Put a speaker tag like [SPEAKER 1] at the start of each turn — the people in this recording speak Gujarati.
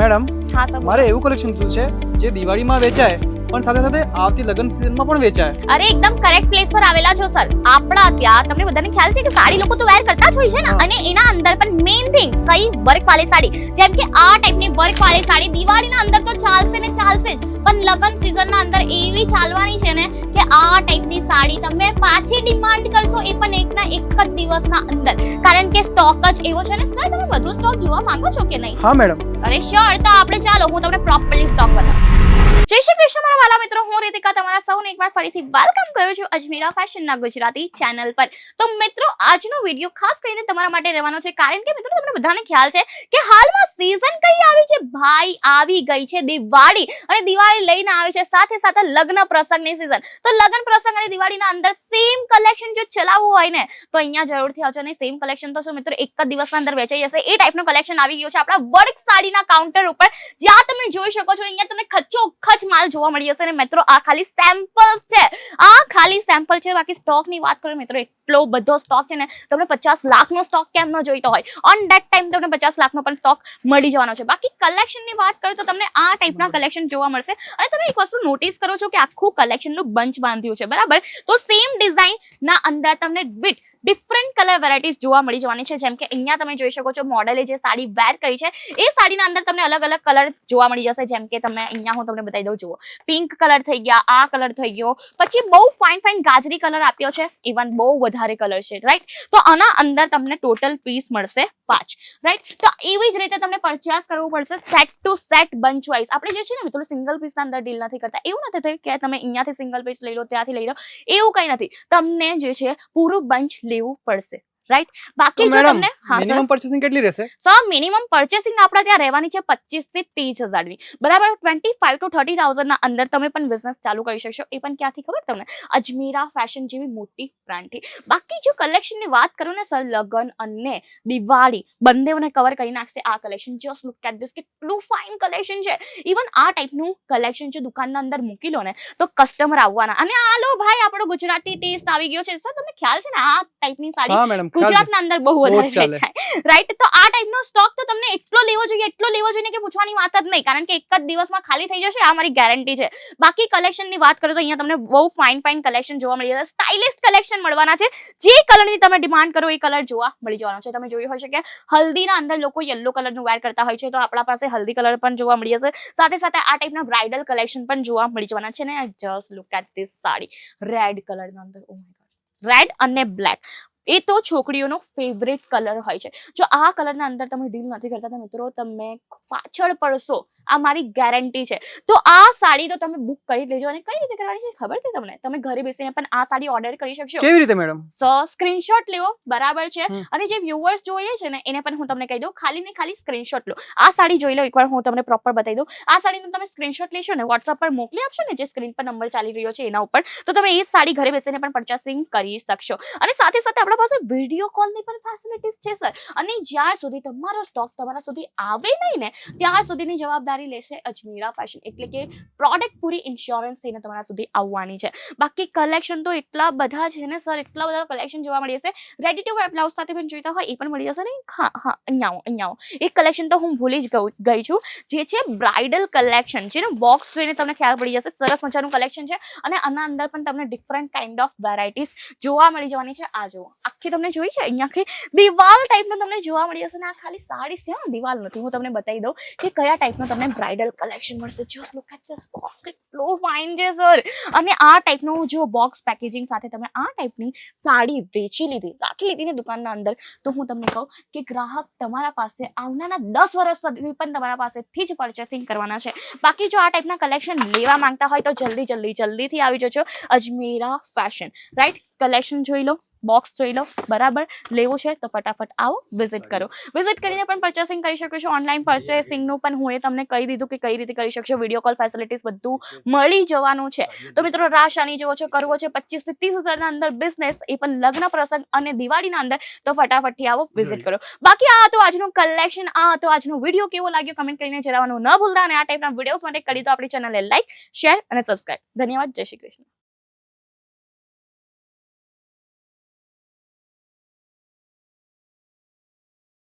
[SPEAKER 1] મેડમ મારે એવું કલેક્શન જોતું છે જે દિવાળીમાં વેચાય પણ સાથે સાથે આવતી લગ્ન સિઝનમાં પણ વેચાય.
[SPEAKER 2] અરે એકદમ કરેક્ટ પ્લેસ પર આવેલા છો સર આપણા ત્યાં તમને બધાને ખ્યાલ છે કે સાડી લોકો તો વેર કરતા જ હોય છે ને? અને એના અંદર પણ મેઇન થિંગ કઈ વર્ક વાળી સાડી. જેમ કે આ ટાઈપની વર્ક વાળી સાડી દિવાળીના અંદર તો ચાલશે ને ચાલશે જ. પણ લગ્ન સિઝનના અંદર એવી ચાલવાની છે ને કે આ ટાઈપની સાડી તમે પાછી ડિમાન્ડ કરશો એ પણ એકના એક જ દિવસના અંદર. કારણ કે સ્ટોક જ એવો છે ને સર તમે વધુ સ્ટોક જોવા માંગો છો કે નહીં?
[SPEAKER 1] હા મેડમ
[SPEAKER 2] અરે શ્યોર તો આપણે ચાલો હું તમને પ્રોપરલી સ્ટોક બતાવું. જય શ્રી કૃષ્ણ, મારા વાલા મિત્રો. હું રીતિકા તમારા સૌને એકવાર ફરીથી વેલકમ કરું છું અજમેરા ફેશનના ગુજરાતી ચેનલ પર. તો મિત્રો, આજનો વીડિયો ખાસ કરીને તમારા માટે રહેવાનો છે. કારણ કે મિત્રો, તમને બધાને ખ્યાલ છે કે હાલમાં સીઝન કઈ આવી છે? ભાઈ આવી ગઈ છે દિવાળી. અને દિવાળી લઈને આવી છે સાથે સાથે લગ્ન પ્રસંગની સીઝન તો લગ્ન પ્રસંગ અને દિવાળીના અંદર સેમ કલેક્શન જો ચલાવવું હોય ને, તો અહીંયા જરૂરથી આવજો. ને સેમ કલેક્શન તો શું મિત્રો, એક જ દિવસના અંદર વેચાઈ જશે. એ ટાઈપનું કલેક્શન આવી ગયું છે આપણા વર્ક સાડીના કાઉન્ટર ઉપર. જ્યાં તમે જોઈ શકો છો, અહીંયા તમને ખચ્ચો ખચ માલ જોવા મળી જશે અને મિત્રો, આ ખાલી સેમ્પલ્સ છે. આ ખાલી સેમ્પલ છે. બાકી સ્ટોકની વાત કરો મિત્રો, એટલો બધો સ્ટોક છે ને, તમને પચાસ લાખનો સ્ટોક કેમ ન જોઈતો હોય? ઓન ધેટ ટાઈમ તમને પચાસ લાખનો પણ સ્ટોક મળી જવાનો છે. બાકી કલેક્શનની વાત કરું તો તમને આ ટાઈપના કલેક્શન જોવા મળશે. અને તમે એક વસ્તુ નોટિસ કરો છો કે આખું કલેક્શનનું બંચ બાંધ્યું છે, બરાબર? તો સેમ ડિઝાઇનના અંદર તમને બીટ ડિફરન્ટ કલર વેરાયટીઝ જોવા મળી જવાની છે. જેમ કે અહીંયા તમે જોઈ શકો છો મોડલે જે સાડી વેર કરી છે, એ સાડીના અંદર તમને અલગ અલગ કલર જોવા મળી જશે. જેમ કે તમે અહીંયા હું તમને બતાવી દઉં જુઓ. પિંક કલર થઈ ગયા, આ કલર થઈ ગયો. પછી બહુ ફાઇન ફાઇન ગાજરી કલર આપ્યો છે. ઇવન બહુ વધારે કલર છે રાઈટ તો આના અંદર તમને ટોટલ પીસ મળશે પાંચ રાઈટ તો એવી જ રીતે તમને પરચેસ કરવું પડશે set to set bunch wise આપણે જે છે ને, મિત્રો સિંગલ પીસના અંદર ડીલ નથી કરતા. એવું નથી થયું કે તમે અહીંયાથી સિંગલ પીસ લઈ લો, ત્યાંથી લઈ લો. એવું કંઈ નથી. તમને જે છે, પૂરું બંચ લેવું પડશે. રાઈટ બાકી જો તમને
[SPEAKER 1] મિનિમમ પર્ચેસિંગ કેટલી રહેશે?
[SPEAKER 2] સર મિનિમમ પર્ચેસિંગ આપણે ત્યાં રહેવાની છે પચીસથી ત્રીસ હજારની. બરાબર? ટ્વેન્ટી ફાઈવ ટુ થર્ટી ના અંદર તમે પણ બિઝનેસ ચાલુ કરી શકશો. એ પણ ક્યાંથી ખબર તમને? અજમીરા ફેશન જેવી મોટી બ્રાન્ડથી બાકી જો કલેક્શનની વાત કરું ને સર લગન અને દિવાળી બંનેઓને કવર કરી નાખશે આ collection just look at this કેટલું ફાઇન કલેક્શન છે. ઇવન આ ટાઈપનું કલેક્શન જો દુકાનના અંદર મૂકી લો ને તો કસ્ટમર આવવાના. અને આ લો ભાઈ આપણો ગુજરાતી ટેસ્ટ આવી ગયો છે. સર તમને ખ્યાલ છે ને આ ટાઈપની સાડી
[SPEAKER 1] મેડમ ખ્યાલ છે.
[SPEAKER 2] ગુજરાતના અંદર બહુ વધારે વેચાય. રાઈટ તો આ ટાઈપનો સ્ટોક તો તમને એટલો લેવો જોઈએ એટલો લેવો જોઈએ કે પૂછવાની વાત જ નહીં. કારણ કે એક જ દિવસમાં ખાલી થઈ જશે આ મારી ગેરંટી છે. બાકી કલેક્શનની વાત કરો તો અહીંયા તમને બહુ ફાઇન ફાઇન કલેક્શન જોવા મળી જશે. સ્ટાઇલિશ કલેક્શન મળવાના છે. જે કલરની તમે ડિમાન્ડ કરો એ કલર જોવા મળી જવાનો છે. તમે જોયું હશે કે હલ્દીના અંદર લોકો યલો કલરનું વેર કરતા હોય છે તો આપણા પાસે હલ્દી કલર પણ જોવા મળી જશે. સાથે સાથે આ ટાઈપના બ્રાઇડલ કલેક્શન પણ જોવા મળી જવાના છે ને. Just look at this sari. Red કલરના અંદર. ઓ માય ગોડ રેડ અને બ્લેક એ તો છોકરીઓનો ફેવરેટ કલર હોય છે. જો આ કલરના અંદર તમે ડીલ નથી કરતા તો મિત્રો, તમે પાછળ પડશો. આ મારી ગેરંટી છે. તો આ સાડી તો તમે બુક કરી લેજો અને કઈ રીતે કરવાની છે ખબર છે તમને? તમે ઘરે બેસીને પણ આ સાડી ઓર્ડર કરી શકશો.
[SPEAKER 1] કેવી રીતે મેડમ
[SPEAKER 2] સો સ્ક્રીનશોટ લેવો બરાબર છે? અને જે વ્યુઅર્સ જોઈએ છે ને એને પણ હું તમને કહી દઉં ખાલી ને ખાલી સ્ક્રીનશોટ લો. આ સાડી જોઈ લો એકવાર હું તમને પ્રોપર બતાવી દઉં. આ સાડીનો તમે સ્ક્રીનશોટ લેશો ને વોટ્સઅપ પર મોકલી આપશો ને જે સ્ક્રીન પર નંબર ચાલી રહ્યો છે એના ઉપર તો તમે એ સાડી ઘરે બેસીને પણ પર્ચેસિંગ કરી શકશો. અને સાથે સાથે આપણા પાસે વીડિયો કોલની પણ ફેસિલિટીઝ છે સર અને જ્યાં સુધી તમારો સ્ટોક તમારા સુધી આવે નહીં ને ત્યાર સુધીની જવાબદારી લેશે અજમીરા ફેશન એટલે કે પ્રોડક્ટ પૂરી ઇન્સ્યોરન્સ થઈને તમારા સુધી આવવાની છે. બાકી કલેક્શન તો એટલા બધા છે ને સર એટલા બધા કલેક્શન જોવા મળી જશે રેડી ટુ વેર બ્લાઉઝ સાથે પણ જોઈતા હોય, એ પણ મળી જશે ને? હા હા, અહીંયા અહીંયા એક કલેક્શન તો હું ભૂલી જ ગઈ છું. જે છે બ્રાઇડલ કલેક્શન જેનું બોક્સ જોઈને તમને ખ્યાલ પડી જશે, સરસ મજાનું કલેક્શન છે. અને આના અંદર પણ તમને ડિફરન્ટ કાઇન્ડ ઓફ વેરાયટીઝ જોવા મળી જવાની છે. આ જુઓ, આખી તમને જોઈ છે? અહીંયા આખી દિવાલ ટાઈપનું તમને જોવા મળી જશે ને? આ ખાલી સાડી છે દિવાલ નથી. હું તમને બતાવી દઉં કે કયા ટાઈપનું તમને બ્રાઇડલ કલેક્શન મળશે. Just look at this box કેટલો ફાઇન છે સર અને આ ટાઈપનું જો બોક્સ પેકેજિંગ સાથે તમે આ ટાઈપની સાડી વેચી લીધી, રાખી લીધી ને દુકાનના અંદર, તો હું તમને કહું કે ગ્રાહક તમારા પાસે આવનારા દસ વર્ષ સુધી પણ તમારા પાસેથી જ પરચેસિંગ કરવાના છે. બાકી જો આ ટાઈપના કલેક્શન લેવા માંગતા હોય તો જલ્દી જલ્દી, જલ્દીથી આવી જજો. અજમેરા ફેશન રાઈટ કલેક્શન જોઈ લો. બોક્સ જોઈ લો. બરાબર? લેવું છે તો ફટાફટ આવો વિઝિટ કરો. વિઝિટ કરીને પણ પર્ચેસિંગ કરી શકો છો. ઓનલાઈન પર્ચેસિંગનું પણ હું એ તમને કહી દીધું કે કઈ રીતે કરી શકશો. વીડિયો કોલ ફેસિલિટીઝ બધું મળી જવાનું છે. તો મિત્રો રાશાની જેવો છે કરવો છે પચીસથી ત્રીસ હજારના અંદર બિઝનેસ એ પણ લગ્ન પ્રસંગ અને દિવાળીના અંદર તો ફટાફટથી આવો વિઝિટ કરો. બાકી આ તો આજનું કલેક્શન આ તો આજનો વીડિયો કેવો લાગ્યો કમેન્ટ કરીને જણાવવાનું ન ભૂલતા અને આ ટાઈપના વિડીયોઝ માટે કરી દો આપણી ચેનલને લાઈક શેર અને સબસ્ક્રાઈબ ધન્યવાદ. જય શ્રી કૃષ્ણ.